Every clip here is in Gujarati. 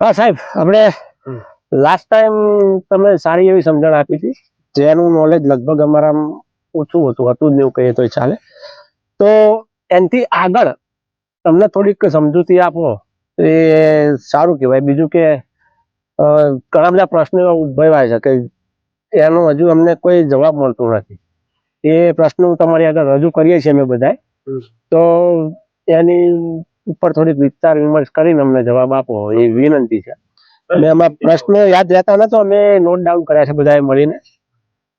હા સાહેબ આપણે લાસ્ટ ટાઈમ તમે સારી એવી સમજણ આપી હતી જેનું નોલેજ લગભગ અમારા ઓછું હતું હતું જ નહીં એવું કહીએ તો ચાલે. તો એનાથી આગળ તમને થોડીક સમજૂતી આપો એ સારું કહેવાય. બીજું કે ઘણા બધા પ્રશ્નો એવા છે કે એનો હજુ અમને કોઈ જવાબ મળતો નથી. એ પ્રશ્નો તમારી આગળ રજૂ કરીએ છીએ અમે બધાય તો એની ઉપર થોડીક વિચાર વિમર્શ કરીને અમને જવાબ આપો, એ વિનંતી છે. અને એમાં પ્રશ્ન યાદ રહેતા નતો, અમે નોટ ડાઉન કર્યા છે બધાએ મળીને.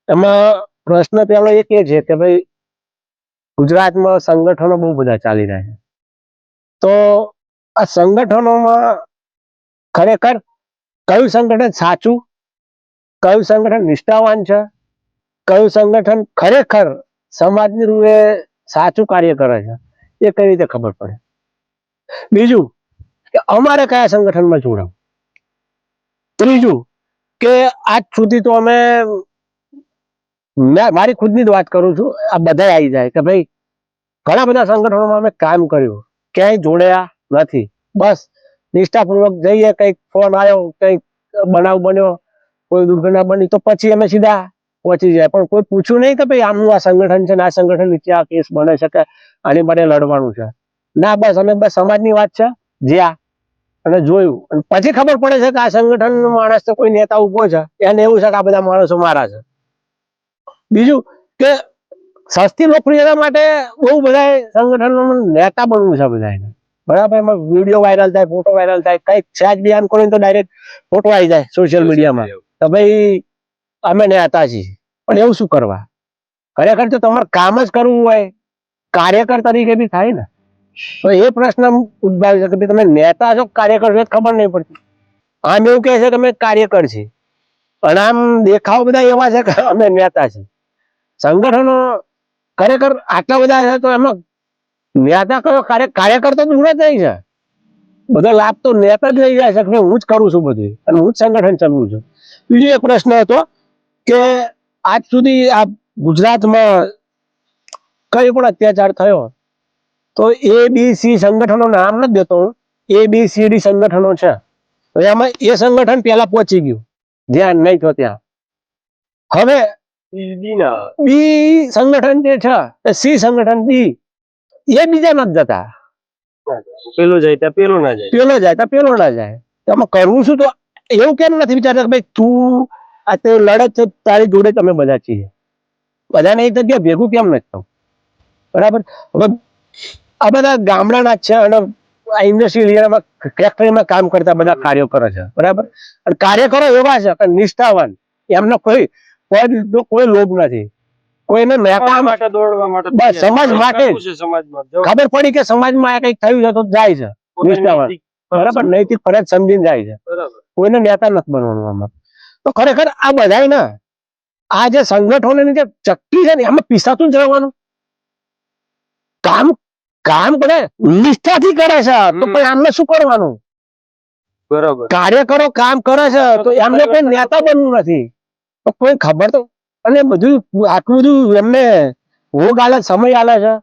એમાં પ્રશ્ન પેલો એક એ છે કે ભાઈ, ગુજરાતમાં સંગઠનો બહુ બધા ચાલી રહ્યા છે. તો આ સંગઠનોમાં ખરેખર કયું સંગઠન સાચું, કયું સંગઠન નિષ્ઠાવાન છે, કયું સંગઠન ખરેખર સમાજની રૂએ સાચું કાર્ય કરે છે, એ કઈ રીતે ખબર પડે? બીજું કે અમારે કયા સંગઠનમાં જોડાવું? ત્રીજું કે આજ સુધી તો અમે મારી ખુદની જ વાત કરું છું, આ બધા આવી જાય કે ભાઈ ઘણા બધા સંગઠનોમાં અમે કામ કર્યું, ક્યાંય જોડ્યા નથી. બસ નિષ્ઠાપૂર્વક જઈએ, કંઈક ફોન આવ્યો, કંઈક બનાવ બન્યો, કોઈ દુર્ઘટના બની તો પછી અમે સીધા પહોંચી જાય. પણ કોઈ પૂછ્યું નહીં કે ભાઈ આમનું આ સંગઠન છે ને આ સંગઠન નીચે આ કેસ બને છે કે આની માટે લડવાનું છે. ના બસ અમે બસ સમાજની વાત છે. જ્યાં અને જોયું. અને પછી ખબર પડે છે કે આ સંગઠન માણસ તો કોઈ નેતા ઊભો છે. એને એવું છે કે આ બધા માણસો મારા છે. બીજું કે સસ્તી લોકપ્રિયતા માટે બહુ બધા સંગઠનો નેતા બનવું છે બધાને બરાબર? એમાં વીડિયો વાયરલ થાય ફોટો વાયરલ થાય કંઈક સેજ બિયાન કરો ને તો ડાયરેક્ટ ફોટો આવી જાય સોશિયલ મીડિયામાં તો ભાઈ અમે નેતા છીએ. પણ એવું શું કરવા? ખરેખર તો તમારે કામ જ કરવું હોય. કાર્યકર તરીકે બી થાય ને. તો એ પ્રશ્ન ઉદ્ભવે છે કે તમે નેતા છો કાર્યકર છો ખબર નહીં પડતી. આમ એવું કહે છે કે અમે કાર્યકર છીએ. પણ આમ દેખાવ બધા એવા છે કે અમે નેતા છીએ. સંગઠનો ખરેખર આટલા બધા છે તો એમાં નેતા કયો કાર્ય, કાર્યકર તો દૂર જ નહીં છે બધો લાભ તો નેતા જ લઈ જાય છે હું જ કરું છું બધું અને હું જ સંગઠન ચલાવું છું. બીજો એક પ્રશ્ન હતો કે આજ સુધી આ ગુજરાતમાં કઈ પણ અત્યાચાર થયો? તો એ બી સી સંગઠનો નામ નથી દેતો હું. એ બી સી ડી સંગઠનો છે. તો એમાં એ સંગઠન પહેલા પહોંચી ગયું. ધ્યાન નહીં થયો ત્યાં. હવે બી સંગઠન જે છે એ સી સંગઠન બી એ બીજા નથી જતા. પેલું જાય ત્યાં પેલું ના જાય. પેલો જાય તો પેલો ના જાય. તો કરવું શું તો એવું કેમ નથી વિચારતા કે ભાઈ તું આ તે લડત છે તારી જોડે તમે બધા છીએ. બધાને એક જગ્યા ભેગું કેમ નથી થવું? બરાબર? હવે આ બધા ગામડાના જ છે અને આ ઇન્ડસ્ટ્રીયલ એરિયામાં ફેક્ટરીમાં કામ કરતા બધા કાર્યો કરે છે બરાબર? અને કાર્યકરો એવા છે કે નિષ્ઠાવાન. એમનો કોઈ કોઈ કોઈ લોભ નથી. કોઈને માટે દોડવા માટે બસ, સમાજ માટે ખબર પડી કે સમાજમાં આ કંઈક થયું છે તો જાય છે. નિષ્ઠાવાન. બરાબર? નૈતિક ફરજ સમજીને જાય છે. કોઈને નેતા નથી બનવાનું આમાં. તો ખરેખર આ બધાય ના આ જે સંગઠનોની જે ચક્કી છે ને એમાં પીસાતું જ રહેવાનું. કામ કામ કરે નિષ્ઠાથી કરે છે. તો પછી આમને શું કરવાનું? કાર્ય કરો કામ કરે છે તો એમને કોઈ નેતા બનવું નથી. તો કોઈ ખબર તો અને બધું આટલું બધું એમને ભોગ આલે સમય આલે છે.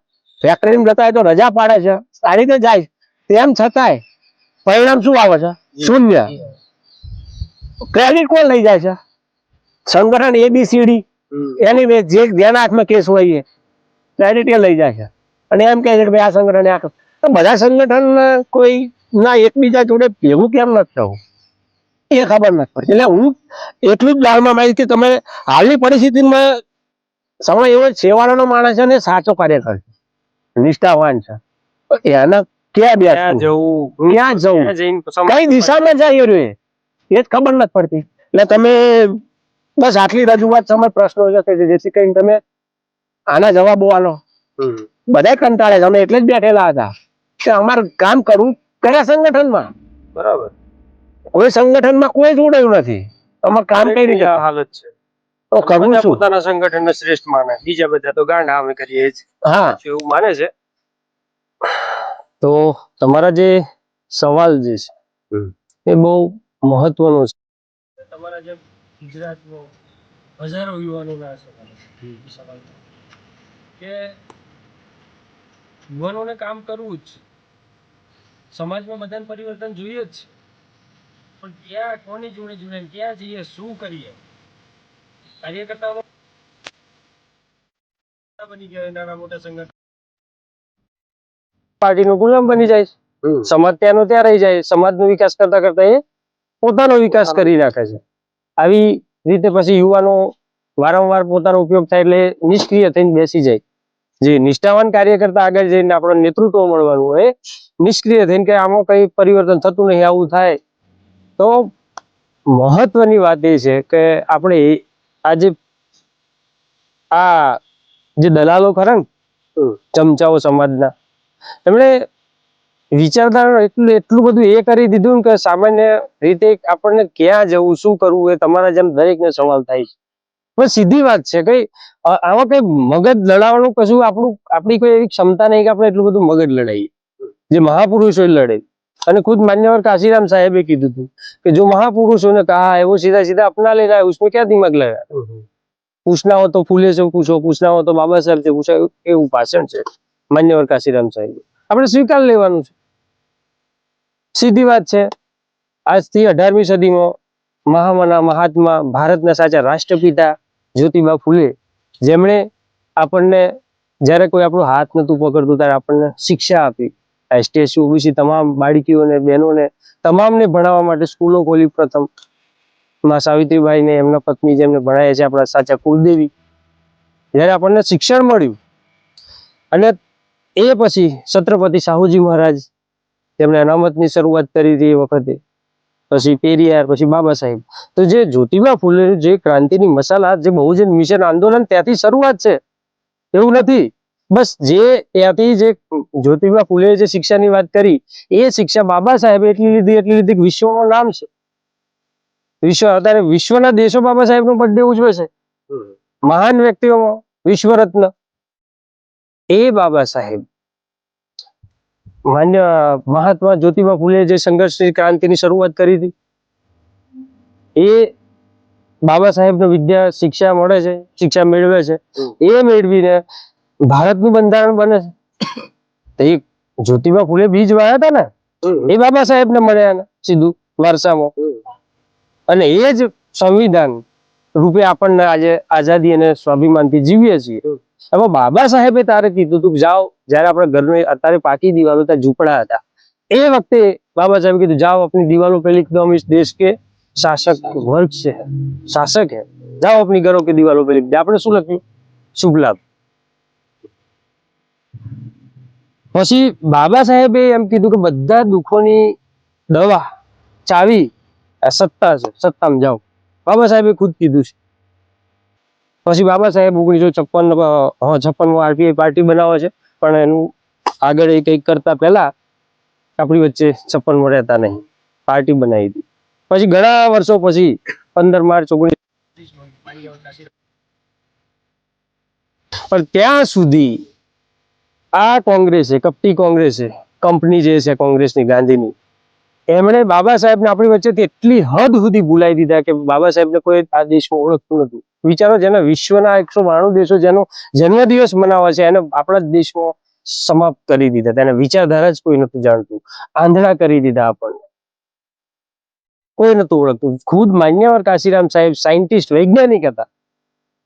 ફેક્ટરીમાં જતા તો રજા પાડે છે. સારી રીતે જાય તેમ છતાંય પરિણામ શું આવે છે? શૂન્ય. ક્રેડિટ કોણ લઈ જાય છે? સંગઠન એબીસીડી. એની જે જેના હાથમાં કેસ હોય એ. ક્રેડિટ એ લઈ જાય છે. અને એમ કહે છે કે ભાઈ આ સંગઠન આ તો બધા સંગઠન કોઈ ના એકબીજા જોડે ભેગું કેમ નથી થવું? એ ખબર નથી પડતી. એટલે હું એટલું જ દાળમાં મારી કે તમે હાલની પરિસ્થિતિમાં સમય એવો છેવાડાનો માણસ છે ને સાચો કાર્યકર છે. નિષ્ઠાવાન છે. એના ક્યાં બે બેસવું જવું? ક્યાં જવું? કઈ દિશામાં જાય રહ્યું એ જ ખબર નથી પડતી. એટલે તમે બસ આટલી રજૂઆત સમય પ્રશ્નો છે. જેથી કરીને તમે આના જવાબો આલો. બધા કંટાળે છે. અમે એટલે જ બેઠેલા હતા. કે અમારું કામ કરવું કયા સંગઠનમાં. બરાબર. કોઈ સંગઠનમાં કોઈ જોડાયું નથી. અમારે કામ કઈ રીતે? હાલત છે. તો કરવું શું? પોતાના સંગઠનને શ્રેષ્ઠ માને. બીજા બધા તો ગાંડા અમે કરીએ જ. હા. એવું માને છે? તો તમારા જે સવાલ જે છે એ બહુ મહત્વનો છે. તમારા જે ગુજરાતનો હજારો યુવાનોના સવાલ કે યુવાનોને કામ કરવું જ સમાજમાં બધાને પરિવર્તન જોઈએ જ પણ ક્યાં કોની જોડે જોડે ને ક્યાં જઈએ શું કરીએ? કાર્યકર્તાઓ બની ગયા નાના મોટા સંગઠન. પાર્ટીનો ગુલામ બની જાય સમાજ ત્યાંનો ત્યાં રહી જાય સમાજનો વિકાસ કરતા કરતા એ પોતાનો વિકાસ કરી નાખે છે. આવી રીતે પછી યુવાનો વારંવાર પોતાનો ઉપયોગ થાય એટલે નિષ્ક્રિય થઈને બેસી જાય. જે નિષ્ઠાવાન કાર્યકર્તા આગળ જઈને આપણો નેતૃત્વ મળવાનું હોય નિષ્ક્રિય થઈને કે આમાં કઈ પરિવર્તન થતું નહીં આવું થાય તો મહત્વની વાત એ છે કે આપણે આજે આ જે દલાલો ખરા ને ચમચાઓ સમાજના એમણે વિચારધારા એટલું એટલું બધું એ કરી દીધું કે સામાન્ય રીતે આપણને ક્યાં જવું શું કરવું એ તમારા જેમ દરેકને સવાલ થાય છે. પણ સીધી વાત છે, કઈ આમાં કઈ મગજ લડાવવાનું કશું આપણું, આપણી કોઈ એવી ક્ષમતા નહીં કે આપણે એટલું બધું મગજ લડાઈએ. જે મહાપુરુષો લડે અને ખુદ માન્યવર કાશીરામ સાહેબે કીધું હતું કે જો મહાપુરુષોને કહા એવો સીધા સીધા અપના લઈને આવ્યો, ઉસમે ક્યાં દિમાગ લગાવ્યા પૂછના હો તો ફૂલે છે, પૂછો પૂછના હો તો બાબા સાહેબ છે, પૂછો એવું ભાષણ છે માન્યવર કાશીરામ સાહેબ. આપણે સ્વીકાર લેવાનું છે. સીધી વાત છે, આજથી અઢારમી સદીમાં મહામના, મહાત્મા ભારતના સાચા રાષ્ટ્રપિતા જ્યોતિબા ફૂલે, જેમણે આપણને જ્યારે કોઈ આપણો હાથ નતું પકડતું, ત્યારે આપણને શિક્ષા આપી. સ્ટેચ્યુ ઓબીસી તમામ બાળકીઓને બહેનોને, તમામને ભણાવવા માટે સ્કૂલો ખોલી. પ્રથમમાં સાવિત્રીબાઈ ને, એમના પત્ની જેમને ભણાય છે આપણા સાચા કુળદેવી જ્યારે આપણને શિક્ષણ મળ્યું, અને એ પછી છત્રપતિ સાહુજી મહારાજ તેમણે અનામતની શરૂઆત કરી હતી એ વખતે પછી પેરિયાર પછી બાબા સાહેબ. તો જે જ્યોતિબા ફૂલે જે ક્રાંતિની મસાલા જે બહુજન મિશન આંદોલન ત્યાંથી શરૂઆત છે. એવું નથી. બસ જે ત્યાંથી જે જ્યોતિબા ફૂલે જે શિક્ષાની વાત કરી એ શિક્ષા બાબા સાહેબે એટલી લીધી એટલી લીધી વિશ્વનું નામ છે. વિશ્વ અત્યારે વિશ્વના દેશો બાબા સાહેબનો બર્થડે ઉજવે છે મહાન વ્યક્તિઓમાં વિશ્વરત્ન. એ બાબા સાહેબ માન્ય મહાત્મા જ્યોતિબા ફૂલે જે સંઘર્ષની ક્રાંતિની શરૂઆત કરી હતી એ બાબા સાહેબને વિદ્યા શિક્ષા મળે છે શિક્ષા મેળવે છે એ મેળવીને ભારતનું બંધારણ બને છે. તો એ જ્યોતિબા ફૂલે બીજ વાયા હતા ને એ બાબા સાહેબને મળ્યા ને સીધું વારસામાં. અને એ જ સંવિધાન રૂપે આપણને આજે આઝાદી અને સ્વાભિમાનથી જીવીએ છીએ. હવે બાબા સાહેબે તારે કીધું તું જાઓ જ્યારે આપણે ઘરની અત્યારે પાકી દિવાલો ત્યાં ઝૂંપડા હતા. એ વખતે બાબા સાહેબ કીધું, જાઓ આપની દિવાલો પહેલી એકદમ ઇસ દેશ કે શાસક વર્ગ છે. શાસક હે. જાઓ આપની ઘરો કે દિવાલો પહેલી આપણે શું લખ્યું? શુભ લાભ. પછી બાબા સાહેબે એમ કીધું કે બધા દુઃખોની દવા ચાવી સત્તા છે, સત્તામાં જાઓ. બાબા સાહેબે ખુદ કીધું છે. પછી બાબા સાહેબ ઓગણીસો છપ્પન છપ્પનમાં આરપીઆઈ પાર્ટી બનાવે છે. પણ એનું આગળ એ કંઈક કરતા પહેલા આપણી વચ્ચે છપ્પનમાં રહેતા નહીં. પાર્ટી બનાવી હતી. પછી ઘણા વર્ષો પછી પંદર માર્ચ ઓગણીસ પણ ત્યાં સુધી આ કોંગ્રેસે, કપટી કોંગ્રેસે, કંપની જે છે કોંગ્રેસની, ગાંધીની એમણે બાબા સાહેબને આપણી વચ્ચેથી એટલી હદ સુધી ભૂલાઈ દીધા કે બાબા સાહેબને કોઈ આ દેશમાં ઓળખતું નથી વિચારો જેના વિશ્વના એકસો બાણું દેશો જેનો જન્મદિવસ મનાવે છે, એને આપણા દેશમાં સમાપ્ત કરી દીધા તેને વિચારધારા જ કોઈ નતું જાણતું. આંધળા કરી દીધા આપણને. કોઈ નતું ઓળખતું. ખુદ માન્યવર કાશીરામ સાહેબ સાયન્ટિસ્ટ, વૈજ્ઞાનિક હતા.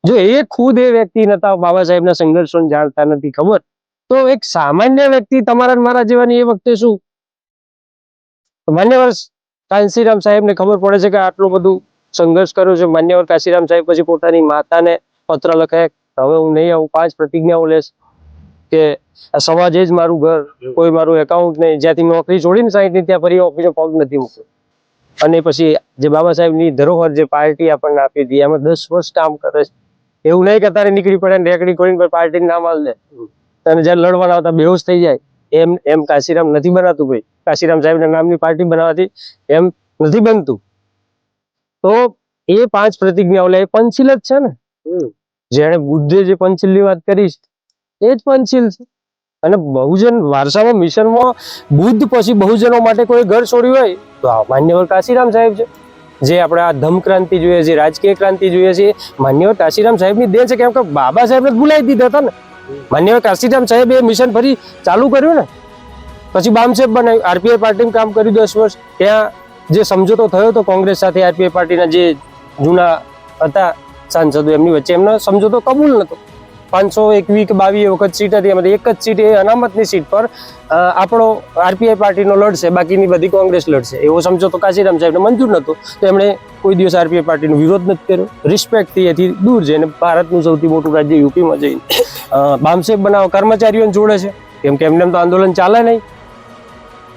જો એ ખુદ એ વ્યક્તિ નતા બાબા સાહેબના સંઘર્ષો જાણતા નથી ખબર, તો એક સામાન્ય વ્યક્તિ તમારા મારા જેવાની એ વખતે શું? માન્યવર કાંશીરામ સાહેબને ખબર પડે છે કે આટલું બધું સંઘર્ષ કર્યો છે. માન્યવર કાશીરામ સાહેબ પછી પોતાની માતાને પત્ર લખે હવે હું નહીં આવું પાંચ પ્રતિજ્ઞાઓ લેશ કે આ સમાજ જ મારું ઘર કોઈ મારું એકાઉન્ટ નહીં. જ્યાંથી નોકરી છોડીને સાઈડની ત્યાં ફરી ઓફિસે પગ નથી મૂક્યો. અને પછી જે બાબા સાહેબની ધરોહર જે પાર્ટી આપણને આપી હતી એમાં દસ વર્ષ કામ કરે છે. એવું નહીં કે તારે નીકળી પડે રેકડી કરીને પાર્ટીને નામ આલ દે. અને જ્યારે લડવાના આવતા બેહોશ થઈ જાય. એમ એમ કાશીરામ નથી બનાતું ભાઈ. કાશીરામ સાહેબના નામની પાર્ટી બનાવવાથી એમ નથી બનતું. તો એ પાંચ પ્રતિજ્ઞાઓ લે એ પંચશીલ જ છે ને? જેણે બુદ્ધે જે પંચશીલની વાત કરી એ જ પંચિલ છે. અને બહુજન વારસામાં મિશનમાં બુદ્ધ પછી બહુજનો માટે કોઈ ઘર છોડ્યું હોય તો આ માન્યવર કાશીરામ સાહેબ છે. જે આપણે આ ધમ ક્રાંતિ જોઈએ છે રાજકીય ક્રાંતિ જોઈએ છે માન્યવર કાશીરામ સાહેબની દેન છે કેમ કે બાબા સાહેબને ભૂલાઈ દીધા હતા ને. માન્યવર કાશીરામ સાહેબે મિશન ફરી ચાલુ કર્યું ને? પછી બામસેબ બનાવ્યું. આરપીઆઈ પાર્ટીમાં કામ કર્યું દસ વર્ષ. ત્યાં જે સમજૂતો થયો હતો કોંગ્રેસ સાથે આરપીઆઈ પાર્ટીના જે જૂના હતા સાંસદો, એમની વચ્ચે એમનો સમજૂતો કબૂલ નતો પાંચસો એકવી કે બાવીસ વખત સીટ હતી, એમાંથી એક જ સીટ એ અનામતની સીટ પર આપણો આરપીઆઈ પાર્ટીનો લડશે, બાકીની બધી કોંગ્રેસ લડશે. એવો સમજૂતો કાશીરામ સાહેબને મંજૂર નહોતો. તો એમણે કોઈ દિવસ આરપીઆઈ પાર્ટીનો વિરોધ નથી કર્યો. રિસ્પેક્ટથી એથી દૂર જઈને ભારતનું સૌથી મોટું રાજ્ય યુપીમાં જઈને બામસેબ બનાવ કર્મચારીઓને જોડે છે. કેમ કે એમને એમ તો આંદોલન ચાલે નહીં.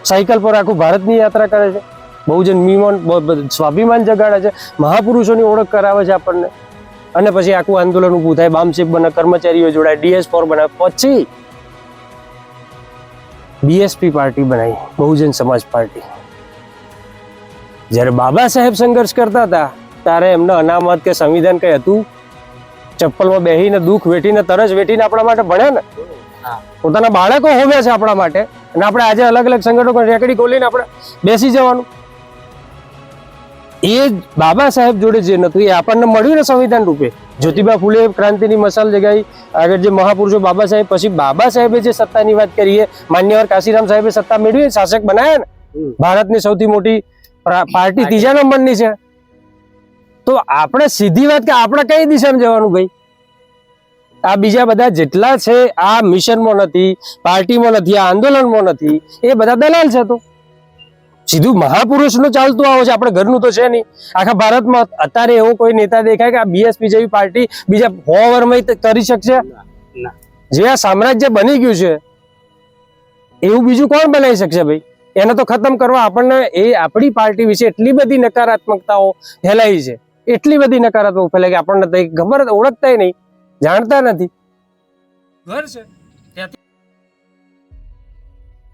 સાયકલ પર આખું ભારતની યાત્રા કરે છે. બહુજન મીમન સ્વાભિમાન જગાડે છે. મહાપુરુષોની ઓળખ કરાવે છે આપણને. અને પછી આખું આંદોલન ઊભું થાય. બામસેબ બને કર્મચારીઓ જોડાય ડીએસ ફોર બનાવે પછી બીએસપી પાર્ટી બનાવી બહુજન સમાજ પાર્ટી. જ્યારે બાબા સાહેબ સંઘર્ષ કરતા હતા ત્યારે એમને અનામત કે સંવિધાન કઈ હતું? ચપ્પલમાં બેહીને દુઃખ વેઠીને તરસ વેઠીને આપણા માટે ભણ્યા ને? પોતાના બાળકો હોવ્યા છે આપણા માટે. અને આપણે આજે અલગ અલગ સંગઠનો રેકડી ખોલીને આપણે બેસી જવાનું. એ બાબા સાહેબ જોડે જે નતું એ આપણને મળ્યું ને સંવિધાન રૂપે જ્યોતિબા ફૂલે ક્રાંતિની મસાલ જગાઈ આગળ જે મહાપુરુષો બાબા સાહેબ પછી બાબા સાહેબે જે સત્તાની વાત કરીએ માન્યવર કાશીરામ સાહેબે સત્તા મેળવી શાસક બનાયા ને. ભારતની સૌથી મોટી પાર્ટી. ત્રીજા નંબરની છે. તો આપણે સીધી વાત કે આપણે કઈ દિશામાં જવાનું ભાઈ? આ બીજા બધા જેટલા છે આ મિશનમાં નથી પાર્ટીમાં નથી આ આંદોલનમાં નથી એ બધા દલાલ છે તો. સીધું મહાપુરુષનું ચાલતું આવે છે આપણે ઘરનું તો છે નહીં. આખા ભારતમાં અત્યારે એવો કોઈ નેતા દેખાય કે આ બીએસપી જેવી પાર્ટી બીજા સો વર્ષમાં કરી શકશે? જે આ સામ્રાજ્ય બની ગયું છે એવું બીજું કોણ બનાવી શકશે ભાઈ? એને તો ખતમ કરવા આપણને એ આપણી પાર્ટી વિશે એટલી બધી નકારાત્મકતાઓ ફેલાઈ છે. એટલી બધી નકારાત્મક ફેલાઈ કે આપણને તો ખબર ઓળખતા નહીં. જાણતા નથી. ઘર છે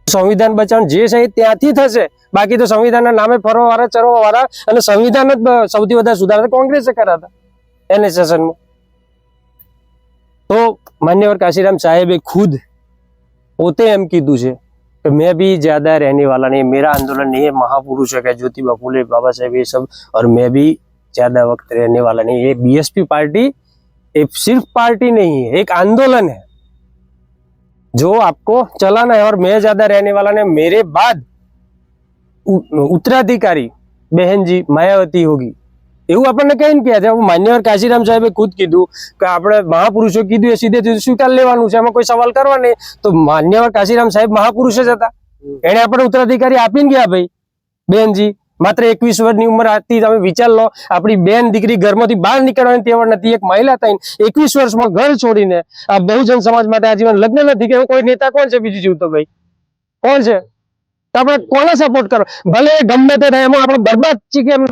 સંવિધાન બચાવ જે છે એ ત્યાંથી થશે બાકી તો સંવિધાનના નામે ફરવા વાળા ચરવા વાળા અને સંવિધાન જ બ- સૌથી વધારે સુધારા તો કોંગ્રેસે કર્યા હતા એને સેશનમાં તો માન્યવર કાશીરામ સાહેબે ખુદ પોતે એમ કીધું છે कि मैं भी ज्यादा रहने वाला नहीं मेरा आंदोलन नहीं है महापुरुष है ज्योतिबा फूले बाबा साहेब ये सब और मैं भी ज्यादा वक्त रहने वाला नहीं ये बीएसपी पार्टी एक सिर्फ पार्टी नहीं है एक आंदोलन है जो आपको चलाना है और मैं ज्यादा रहने वाला नहीं मेरे बाद उ- उत्तराधिकारी बहन जी मायावती होगी એવું આપણને કઈ ને કહે છે હવે માન્યવર કાશીરામ સાહેબે ખુદ કીધું કે આપણે મહાપુરુષો કીધું એ સીધે સીધું સ્વીકાર લેવાનું છે એમાં કોઈ સવાલ કરવા નહીં તો માન્યવર કાશીરામ સાહેબ મહાપુરુષ જ હતા એને આપણે ઉત્તરાધિકારી આપીને ગયા ભાઈ બેનજી માત્ર એકવીસ વર્ષની ઉંમર હતી, તમે વિચાર લો, આપણી બેન દીકરી ઘરમાંથી બહાર નીકળવાની તેવડ નથી, એક મહિલા થઈને એકવીસ વર્ષમાં ઘર છોડીને આ બહુજન સમાજ માટે આજીવન લગ્ન નથી કે કોઈ નેતા કોણ છે બીજું જીવતો ભાઈ? કોણ છે? તો આપણે કોને સપોર્ટ કરો? ભલે ગમે તે થાય, એમાં આપણે બરબાદ છીએ કેમ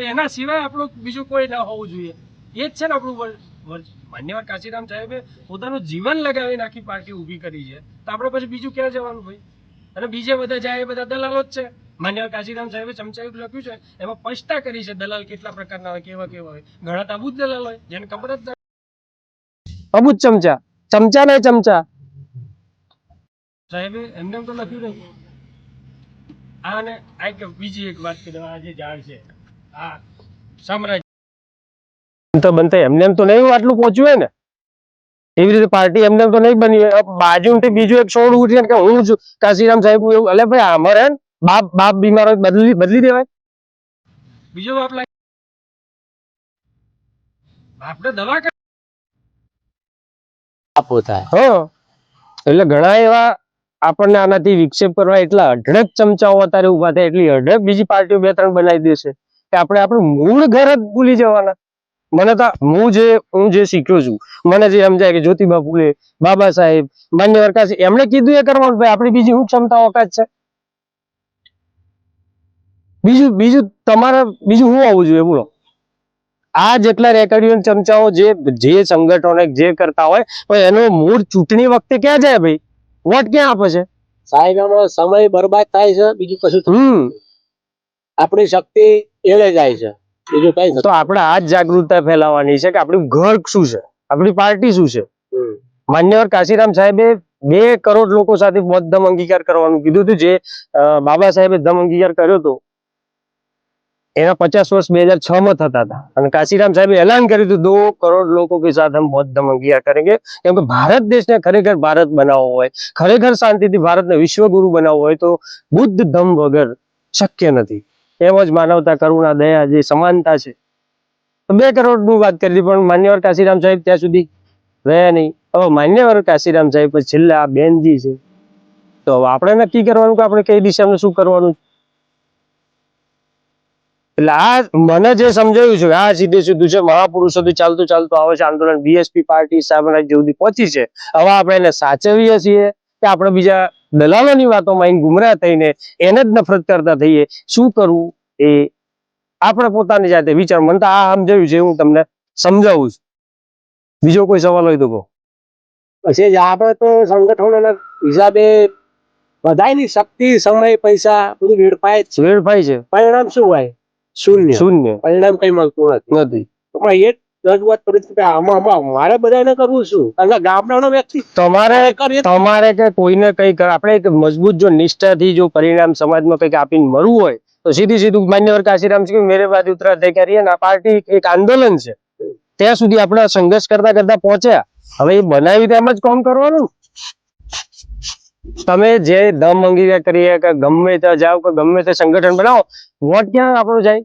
એના સિવાય આપણું બીજું કોઈ ના હોવું જોઈએ. એ જ છે ને આપણું વર- વર- માન્યવર કાશીરામ સાહેબે પોતાનું જીવન લગાવીને આખી પાર્ટી ઊભી કરી છે. તો આપણે પછી બીજું ક્યાં જવાનું ભાઈ? અને બીજે બધા જાય એ બધા દલાલો જ છે. માન્યવર કાશીરામ સાહેબે ચમચાયું લખ્યું છે એમાં સ્પષ્ટતા કરી છે દલાલ કેટલા પ્રકારના હોય કેવા કેવા હોય. ઘણા તો અબુજ દલાલ હોય જેને ખબર જ અબૂજ ચમચા. ચમચા ને ચમચા. સાહેબે એમને તો લખ્યું નહીં. આ અને આ કે બીજી એક વાત કરી આ જે ઝાડ છે આ સામ્રાજ્ય તો બનતા એમને એમ તો નહીં આટલું પહોંચ્યું હોય ને. એવી રીતે પાર્ટી એમને એમ તો નહીં બની બાજુ બીજું એક છોડ ઉઠી કે હું કાશીરામ સાહેબ એવું અલે ભાઈ અમારે બાપ બાપ બીમાર હોય બદલી બદલી દેવાય. બીજો બાપ લાગે. બાપને દવા આપો થાય. હો. એટલે ઘણા એવા આપણને આનાથી વિક્ષેપ કરવા એટલા અઢળક ચમચાઓ અત્યારે ઊભા થાય એટલી અઢળક બીજી પાર્ટીઓ બે ત્રણ બનાવી દેશે કે આપણે આપણું મૂળ ઘર જ ભૂલી જવાના. મને તો હું જે હું જે શીખ્યો છું મને જે સમજાય કે જ્યોતિબા ફૂલે બાબા સાહેબ માન્યવર કાશી એમણે કીધું એ કરવાનું ભાઈ આપણી બીજી શું ક્ષમતા ઓકાત છે? બીજું બીજું તમારા બીજું શું આવવું જોઈએ બોલો. આ જેટલા રેકડીઓ ચમચાઓ જે જે સંગઠનો જે કરતા હોય પણ એનો મૂળ ચૂંટણી વખતે ક્યાં જાય ભાઈ? વોટ ક્યાં આપે છે? સાહેબ સમય બરબાદ થાય છે બીજું કશું હમ. આપણી શક્તિ એળે જાય છે બીજું કઈ તો આપણે આ જ જાગૃતતા ફેલાવવાની છે કે આપણું ઘર શું છે? આપણી પાર્ટી શું છે. માન્યવર કાશીરામ સાહેબે બે કરોડ લોકો સાથે બૌદ્ધ ધમ અંગીકાર કરવાનું કીધું હતું જે બાબા સાહેબે ધમ અંગીકાર કર્યો હતો. એના પચાસ વર્ષ બે હજાર છ માં થતા હતા. અને કાશીરામ સાહેબે એલાન કર્યું હતું, દો કરોડ લોકો કે સાથ હમ ધમ અંગીકાર કરેંગે. કેમ કે ભારત દેશને ખરેખર ભારત બનાવવો હોય, ખરેખર શાંતિથી ભારતને વિશ્વગુરુ બનાવવો હોય તો બુદ્ધ ધમ વગર શક્ય નથી. એમ જ માનવતા, કરુણા, દયા જે સમાનતા છે. તો બે કરોડનું વાત કરી પણ માન્યવર કાશીરામ સાહેબ ત્યાં સુધી રહ્યા નહીં. હવે માન્યવર કાશીરામ સાહેબ છેલ્લા બેનજી છે. તો આપણે નક્કી કરવાનું કે આપણે કઈ દિશામાં શું કરવાનું? છે. એટલે આ મને જે સમજાયું છે આ સીધે સીધું છે મહાપુરુષોથી ચાલતું ચાલતું આવે છે આંદોલન બીએસપી પાર્ટી સામ્રાજ્ય સુધી પહોંચી છે. હવે આપણે એને સાચવીએ છીએ કે આપણે બીજા દલાલોની વાતોમાં આઈને ગુમરાહ થઈને એને જ નફરત કરતા થઈએ શું કરવું એ આપણે પોતાની જાતે વિચાર. મને તો આ સમજાયું છે હું તમને સમજાવું છું. બીજો કોઈ સવાલ હોય તો કહો. પછી આપણે તો સંગઠનોના હિસાબે બધાયની શક્તિ સમય પૈસા બધું વેડફાય વેડફાય છે. પરિણામ શું હોય? શૂન્ય. શૂન્ય. પરિણામ કઈ મળતું નથી. પણ એ રજૂઆત કરી હતી કે આમાં આમાં મારે બધાને કરવું શું? અને ગામડાનો વ્યક્તિ તમારે તમારે કે કોઈને કઈ આપણે એક મજબૂત જો નિષ્ઠાથી જો પરિણામ સમાજમાં કંઈક આપીને મળવું હોય તો સીધી સીધું માન્યવર કાશીરામ છે કે મેરે બાદ ઉત્તરાધિકારી અને આ પાર્ટી એક આંદોલન છે. ત્યાં સુધી આપણે સંઘર્ષ કરતા કરતા પહોંચ્યા. હવે એ બનાવી તેમ એમ જ કોમ કરવાનું. તમે જે દમ અંગીકાર કરીએ કે ગમે ત્યાં જાઓ કે ગમે તે સંગઠન બનાવો વોટ ક્યાં આપણો જાય?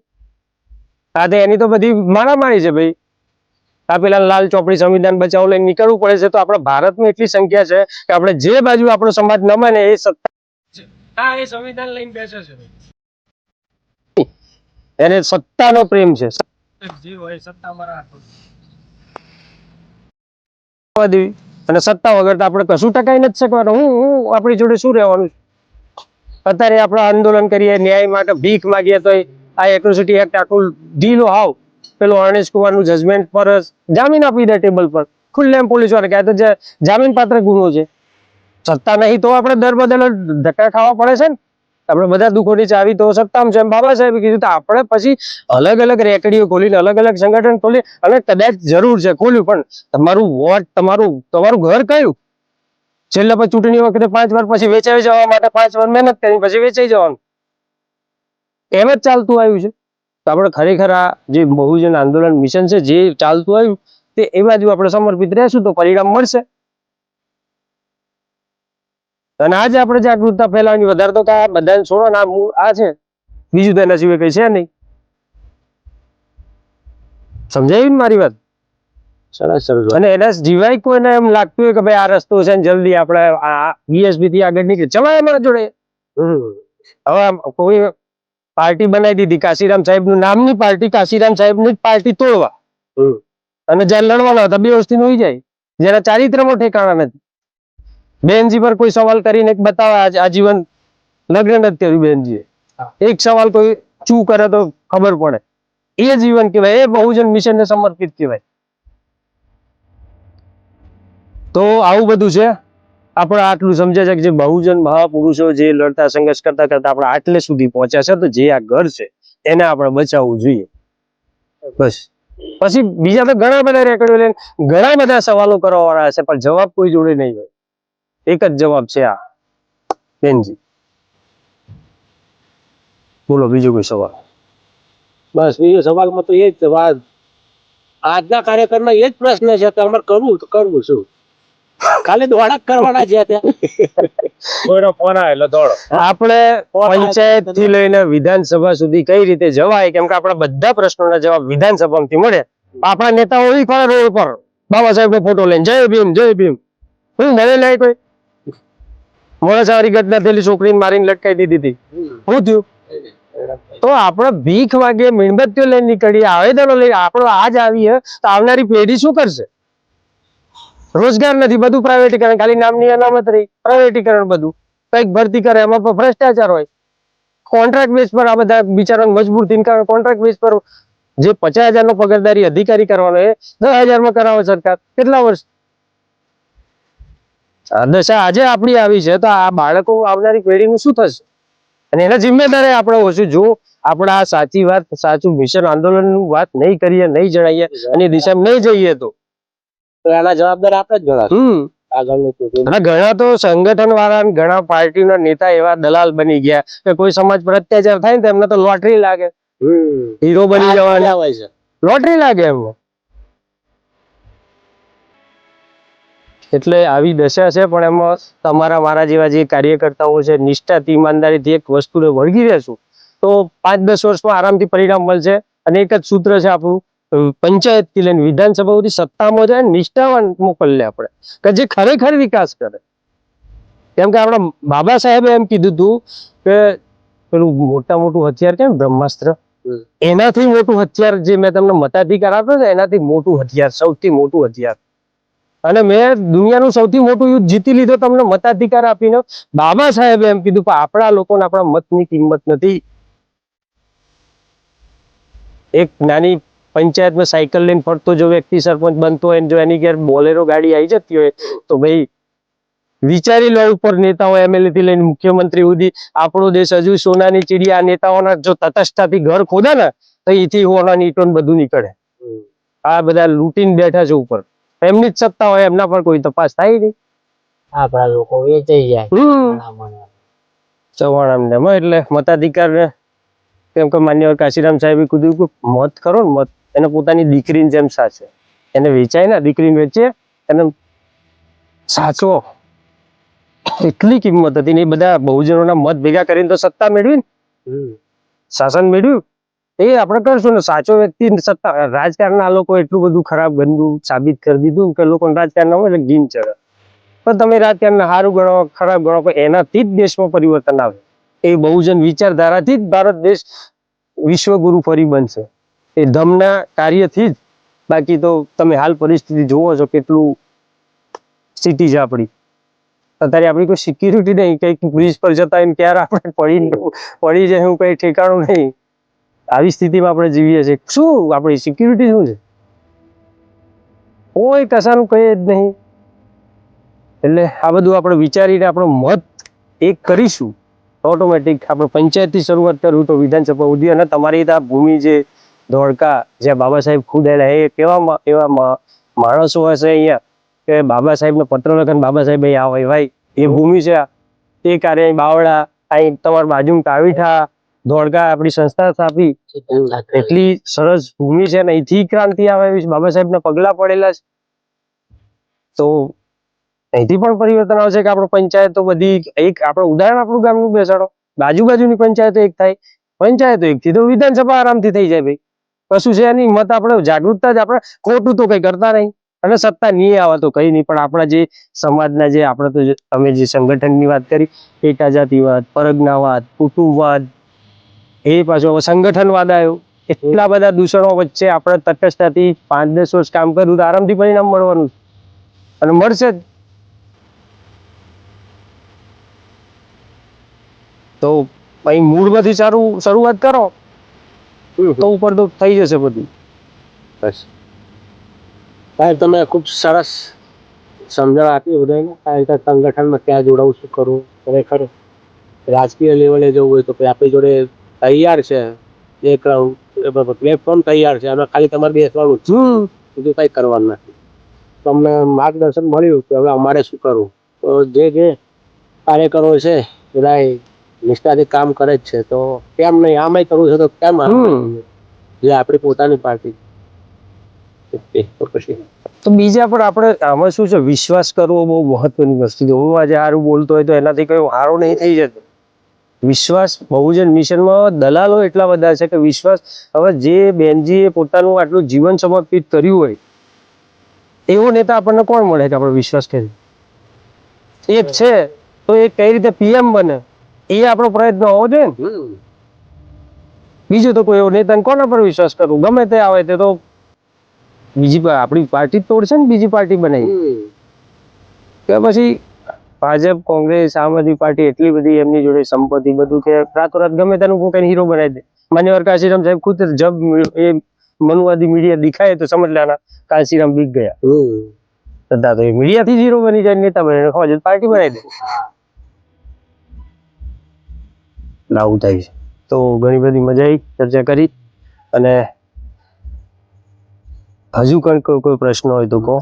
હા તો એની તો બધી મારામારી છે ભાઈ. આ પેલા લાલ ચોપડી સંવિધાન બચાવ લઈને નીકળવું પડે છે તો આપણા ભારતમાં એટલી સંખ્યા છે કે આપણે જે બાજુ આપણો સમાજ ન માને એ સત્તા એ સંવિધાન લઈને બેસે છે એને સત્તાનો પ્રેમ છે. અને સત્તા વગર તો આપણે કશું ટકાઈ નથી શકવાનું. હું હું આપણી જોડે શું રહેવાનું છે? અત્યારે આપણે આંદોલન કરીએ, ન્યાય માટે ભીખ માંગીએ તો આ એટ્રોસિટી એક્ટ આખું ઢીલો હાવ. પેલું અર્ણેશ કુમારનું જજમેન્ટ પર જામીન આપી દે ટેબલ પર. ખુલ્લેમ પોલીસવાળા કહે તો જે જામીન ગુનો છે. સત્તા નહીં તો આપણે દર બદલ ધક્કા ખાવા પડે છે ને. આપણે બધા દુઃખોની ચાવી તો સત્તામાં છે એમ બાબા સાહેબે કીધું તો આપણે પછી અલગ અલગ રેકડીઓ ખોલીને અલગ અલગ સંગઠન ખોલી અને કદાચ જરૂર છે ખોલ્યું. પણ તમારું વોટ, તમારું તમારું ઘર કયું? છેલ્લે પછી ચૂંટણી વખતે પાંચ વાર પછી વેચાઈ જવા માટે પાંચ વાર મહેનત કરી, પછી વેચાઈ જવાનું. એમ જ ચાલતું આવ્યું છે. તો આપણે ખરેખર આ જે બહુજન આંદોલન મિશન છે, જે ચાલતું આવ્યું, તે એ બાજુ આપણે સમર્પિત રહેશું તો પરિણામ મળશે. અને આજે આપણે જાગૃતતા ફેલાવવાની વધારે તો આ બધાને છોડો ના આ છે. બીજું તો એના સિવાય કઈ છે નહીં. સમજાયું મારી વાત? સરસ સરસ અને એના જીવાય કોઈને એમ લાગતું હોય કે ભાઈ આ રસ્તો છે ને જલ્દી આપણે આ બીએસપી થી આગળ નીકળી ચલાય અમારા જોડે. હવે કોઈ પાર્ટી બનાવી દીધી કાશીરામ સાહેબનું નામની પાર્ટી કાશીરામ સાહેબની પાર્ટી તોડવા. અને જ્યારે લડવાના હતા બે વસ્તી હોય જાય. જેના ચારિત્રમાં ઠેકાણા નથી. બેનજી પર કોઈ સવાલ કરીને બતાવે આજ- આજીવન લગ્ન નથી કર્યું બેનજીએ. એક સવાલ કોઈ ચૂ કરે તો ખબર પડે. એ જીવન કહેવાય એ બહુજન મિશન ને સમર્પિત કહેવાય. તો આવું બધું છે. આપણે આટલું સમજે છે કે જે બહુજન મહાપુરુષો જે લડતા, સંઘર્ષ કરતા કરતા આપણે આટલે સુધી પહોંચ્યા છે તો જે આ ઘર છે, એને આપણે બચાવવું જોઈએ. બસ. પછી બીજા તો ઘણા બધા રેકર્ડો લઈને ઘણા બધા સવાલો કરવા વાળા હશે પણ જવાબ કોઈ જોડે નહીં હોય. એક જ જવાબ છે આ. બેનજી. બોલો, બીજો કોઈ સવાલ? બસ, બીજો સવાલમાં તો એ જ વાત. આજના કાર્યક્રમનો એ જ પ્રશ્ન છે કે અમારે કરવું તો કરવું શું? ખાલી દોડા કરવાના છે ત્યાં. કોઈનો ફોન આવે એટલે દોડો. આપણે પંચાયતથી લઈને વિધાનસભા સુધી કઈ રીતે જવાય કેમ કે આપણા બધા પ્રશ્નોના જવાબ વિધાનસભામાંથી મળે. આપણા નેતાઓ ઈ ખરા રોડ પર. બાબા સાહેબ ફોટો લઈને જય ભીમ જય ભીમ. હું મને લઈ કોઈ? મોડાસાવારી ઘટના થયેલી છોકરીને મારીને લટકાઈ દીધી હતી. શું થયું? તો આપણે ભીખ માંગીએ મીણબત્તીઓ લઈને નીકળીએ આવેદનો લઈને આપણો આજ આવીએ તો આવનારી પેઢી શું કરશે? રોજગાર નથી, બધું પ્રાઇવેટીકરણ ખાલી નામની અનામત રહી. પ્રાઇવેટીકરણ બધું. કંઈક ભરતી કરે, એમાં પણ ભ્રષ્ટાચાર હોય. કોન્ટ્રાક્ટ બેઝ પર આ બધા બિચારા મજબૂર થઈને કોન્ટ્રાક્ટ બેઝ પર જે પચાસ હજાર નો પગારદારી અધિકારી કરવાનો એ દસ હજારમાં કરાવે સરકાર. કેટલા વર્ષ? દશા આજે આપણી આવી છે, તો આ બાળકો આવનારી પેઢીનું શું થશે? અને એના જિમ્મેદાર આપણે ઓછું જો આપણે આ સાચી વાત, સાચું મિશન આંદોલનનું વાત નહીં કરીએ, નહીં જણાવીએ અને દિશામાં નહીં જઈએ તો તો એના જવાબદાર આપણે જ ગણા હમ. અને ઘણા તો સંગઠન વાળા ઘણા પાર્ટીના નેતા એવા દલાલ બની ગયા કે કોઈ સમાજ પર અત્યાચાર થાય ને એમને તો લોટરી લાગે. હીરો બની જવાના. હોય છે. લોટરી લાગે એમને. એટલે આવી દશા છે પણ એમાં તમારા મારા જેવા જે કાર્યકર્તાઓ છે નિષ્ઠાથી ઈમાનદારીથી એક વસ્તુને વળગી રહેશું. તો પાંચ દસ વર્ષમાં આરામથી પરિણામ મળશે અને એક જ સૂત્ર છે આપણું પંચાયતથી લઈને વિધાનસભા સુધી સત્તામાં જાય નિષ્ઠાવાન મોકલે આપણે કે જે ખરેખર વિકાસ કરે. કેમ કે આપણા બાબા સાહેબે એમ કીધું હતું કે પેલું મોટા મોટું હથિયાર કેમ બ્રહ્માસ્ત્ર? એનાથી મોટું હથિયાર જે મેં તમને મતાધિકાર આપ્યો છે એનાથી મોટું હથિયાર સૌથી મોટું હથિયાર. અને મેં દુનિયાનું સૌથી મોટું યુદ્ધ જીતી લીધો તમને મતાધિકાર આપીને. બાબા સાહેબે એમ કીધું પણ આપણા લોકોને આપણા મતની કિંમત નથી. એક નાની પંચાયતમાં સાયકલ લઈને ફરતો જો વ્યક્તિ સરપંચ બનતો હોય જો એની ઘેર બોલેરો ગાડી આવી જતી હોય તો ભાઈ વિચારી લો ઉપર નેતાઓ એમએલએ થી લઈને મુખ્યમંત્રી સુધી. આપણો દેશ હજુ સોનાની ચીડિયા આ નેતાઓના જો તટસ્થતાથી ઘર ખોદા ને તો એથી હોનાની ઈંટો બધું નીકળે. આ બધા લૂંટીને બેઠા છે ઉપર. એમની જ સત્તા હોય એમના પર કોઈ તપાસ થાય નહીં. આપણા લોકો વેચાઈ જાય. હમ. ભલામણ. ચવાણ અમને એમાં એટલે મતાધિકાર ને કેમ કે માન્યવર કાશીરામ સાહેબે કીધું કે મત કરો ને મત એને પોતાની દીકરીની જેમ સાચે. એને વેચાય ને દીકરીને વેચે એને સાચવો એટલી કિંમત હતી ને એ બધા બહુજનોના મત ભેગા કરીને તો સત્તા મેળવી ને. શાસન મેળવ્યું. એ આપણે કરશું ને સાચો વ્યક્તિ સત્તા. રાજકારણના આ લોકો એટલું બધું ખરાબ ગંદુ સાબિત કરી દીધું કે લોકોને રાજકારણ હોય એટલે ગીન ચડે. પણ તમે રાજકારણ સારું ગણો ખરાબ ગણો પણ એનાથી જ દેશમાં પરિવર્તન આવે. એ બહુજન વિચારધારાથી જ ભારત દેશ વિશ્વગુરુ ફરી બનશે. એ ધમના કાર્યથી જ બાકી તો તમે હાલ પરિસ્થિતિ જોવો છો કેટલું સ્થિતિ છે આપણી. અત્યારે આપણી કોઈ સિક્યુરિટી નહીં, કંઈક બ્રિજ પર જતા હોય ક્યારે આપણે પડી પડી જાય હું કંઈ ઠેકાણું નહીં. આવી સ્થિતિમાં આપણે જીવીએ છીએ. શું આપણી સિક્યુરિટી શું છે? કોઈ કશાનું કહીએ જ નહીં. એટલે આ બધું આપણે વિચારીને આપણો મત એક કરીશું. ઓટોમેટિક આપણે પંચાયતથી શરૂઆત કરવું તો વિધાનસભા સુધી અને તમારી આ ભૂમિ જે ધોળકા જ્યાં બાબા સાહેબ ખુદ એલા એ કેવા એવા માણસો હશે અહીંયા કે બાબા સાહેબને પત્ર લખન બાબા સાહેબ અહીંયા આવે. ભાઈ, એ ભૂમિ છે એ કાર્ય બાવળા, અહીં તમારી બાજુમાં કાવીઠા ધોળકા આપણી સંસ્થા સ્થાપી. એટલી સરસ ભૂમિ છે ને, અહીંથી ક્રાંતિ આવે એવી. બાબા સાહેબના પગલા પડેલા છે. તો અહીંથી પણ પરિવર્તન આવશે કે આપણો પંચાયતો બધી એક, આપણે ઉદાહરણ આપણું ગામનું બેસાડો. બાજુ બાજુની પંચાયતો એક થાય, પંચાયતો એક થી તો વિધાનસભા આરામથી થઈ જાય ભાઈ. કશું છે? નહીં મત આપણે જાગૃતતા જ આપણે ખોટું તો કઈ કરતા નહીં. અને સત્તા નહીં આવે તો કઈ નહીં. પણ આપણા જે સમાજના જે આપણે તો અમે જે સંગઠનની વાત કરી પેટા જાતિવાદ પરગનાવાદ કુટુંબવાદ, એ પાછો હવે સંગઠનવાદ આવ્યો. એટલા બધા દૂષણો વચ્ચે આપણે તટસ્થતાથી પાંચ દસ વર્ષ કામ કર્યું તો આરામથી પરિણામ મળવાનું અને મળશે જ. તો અહીં મૂળમાંથી સારું શરૂઆત કરો. તો ઉપર તો થઈ જશે બધું. બસ. સાહેબ તમે ખૂબ સરસ સમજણ આપી બધાને. આ રીતે સંગઠનમાં ક્યાં જોડાવું શું કરવું ખરેખર રાજકીય લેવલે જવું હોય તો પછી આપણી જોડે તૈયાર છે. એક પ્લેટફોર્મ તૈયાર છે. અને ખાલી તમારે બેસવાનું શું બીજું કંઈ કરવાનું નથી. તમને માર્ગદર્શન મળ્યું કે હવે અમારે શું કરવું? તો જે જે કાર્યકરો છે બધા નિષ્ઠાથી કામ કરે જ છે તો કેમ નહીં? આમાંય કરવું છે તો કેમ? જે આપણી પોતાની પાર્ટી તો પછી. તો બીજા પર આપણે આમાં શું છે? વિશ્વાસ કરવો બહુ મહત્વની વસ્તુ છે. હું આજે સારું બોલતો હોય તો એનાથી કઈ સારું નહીં થઈ જતો. વિશ્વાસ બહુજન મિશનમાં દલાલો એટલા બધા છે કે વિશ્વાસ હવે જે બેનજીએ પોતાનું આટલું જીવન સમર્પિત કર્યું હોય એવો નેતા આપણને કોણ મળે કે આપણે વિશ્વાસ કરી એક છે. તો એ કઈ રીતે પીએમ બને? એ આપણો પ્રયત્ન હોવો જોઈએ ને. બીજું તો કોઈ એવો નેતા કોના પર વિશ્વાસ કરવું? ગમે તે આવે તે તો બીજી આપણી પાર્ટી તોડશે ને બીજી પાર્ટી બનાવી. કે પછી ભાજપ કોંગ્રેસ આમ આદમી પાર્ટી એટલી બધી એમની જોડે સંપત્તિ બધું કે રાતોરાત ગમે તેનું કોઈ હીરો બનાવી દે. માન્યવર કાશીરામ સાહેબ ખુદ જબ એ મનુવાદી મીડિયા દેખાય તો સમજ લેના કાશીરામ બીક ગયા. બધા તો એ મીડિયાથી હીરો બની જાય નેતા બને પાર્ટી બનાવી દે. આવું થાય છે. તો ઘણી બધી મજા આવી ચર્ચા કરી અને હજુ કંઈક કોઈ કોઈ પ્રશ્ન હોય તો કહો.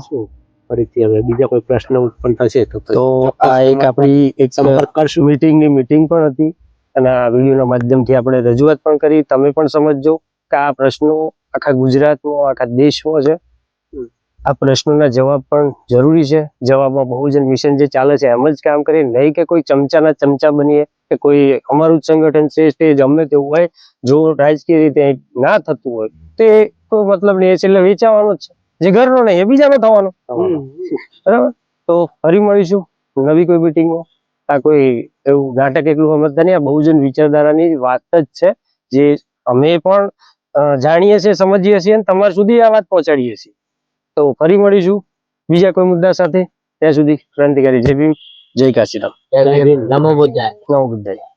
ફરીથી હવે બીજા કોઈ પ્રશ્ન ઉત્પન્ન થશે તો તો આ એક આપણી એક કરશું. મીટિંગની મીટિંગ પણ હતી અને આ વિડીયોના માધ્યમથી આપણે રજૂઆત પણ કરી. તમે પણ સમજજો કે આ પ્રશ્નો આખા ગુજરાતમાં આખા દેશમાં છે. આ પ્રશ્નોના જવાબ પણ જરૂરી છે. જવાબમાં બહુજન મિશન જે ચાલે છે એમ જ કામ કરીએ. નહીં કે કોઈ ચમચાના ચમચા બનીએ કે કોઈ અમારું જ સંગઠન છે તે ગમે તેવું હોય જો રાજકીય રીતે ના થતું હોય તે કોઈ મતલબ નહીં એટલે વેચાવાનો જ છે. જે ઘરનો નહીં એ બીજાનો થવાનો. બરાબર? તો ફરી મળીશું નવી કોઈ મિટિંગમાં આ કોઈ એવું નાટક એટલું સમજતા નહીં આ બહુજન વિચારધારાની વાત જ છે. જે અમે પણ જાણીએ છીએ સમજીએ છીએ અને તમારા સુધી આ વાત પહોંચાડીએ છીએ. તો ફરી મળીશું બીજા કોઈ મુદ્દા સાથે ત્યાં સુધી ક્રાંતિકારી જય ભીમ જય કાશીરામ. નમો બુદ્ધાય. નમો બુદ્ધાય.